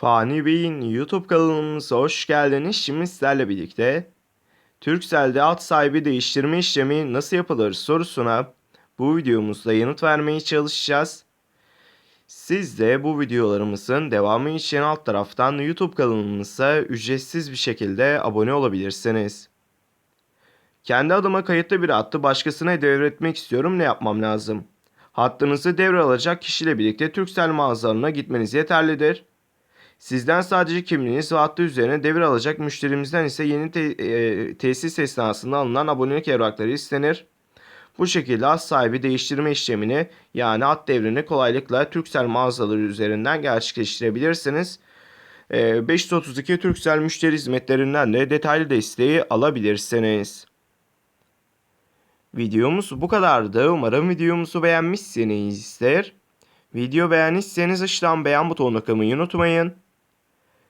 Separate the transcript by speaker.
Speaker 1: Fani Bey'in YouTube kanalımıza hoş geldiniz. Şimdi sizlerle birlikte Turkcell'de alt sahibi değiştirme işlemi nasıl yapılır sorusuna bu videomuzda yanıt vermeye çalışacağız. Siz de bu videolarımızın devamı için alt taraftan YouTube kanalımıza ücretsiz bir şekilde abone olabilirsiniz. Kendi adıma kayıtlı bir hattı başkasına devretmek istiyorum ne yapmam lazım? Hattınızı devralacak kişiyle birlikte Turkcell mağazalarına gitmeniz yeterlidir. Sizden sadece kimliğiniz ve hattı üzerine devir alacak müşterimizden ise yeni te- e, tesis esnasında alınan abonelik evrakları istenir. Bu şekilde hat sahibi değiştirme işlemini yani hat devrini kolaylıkla Turkcell mağazaları üzerinden gerçekleştirebilirsiniz. E, 532 Turkcell müşteri hizmetlerinden de detaylı desteği alabilirsiniz. Videomuz bu kadardı. Umarım videomuzu beğenmişsinizdir. Video beğendiyseniz aşağıdan beğen butonuna kılmayı unutmayın.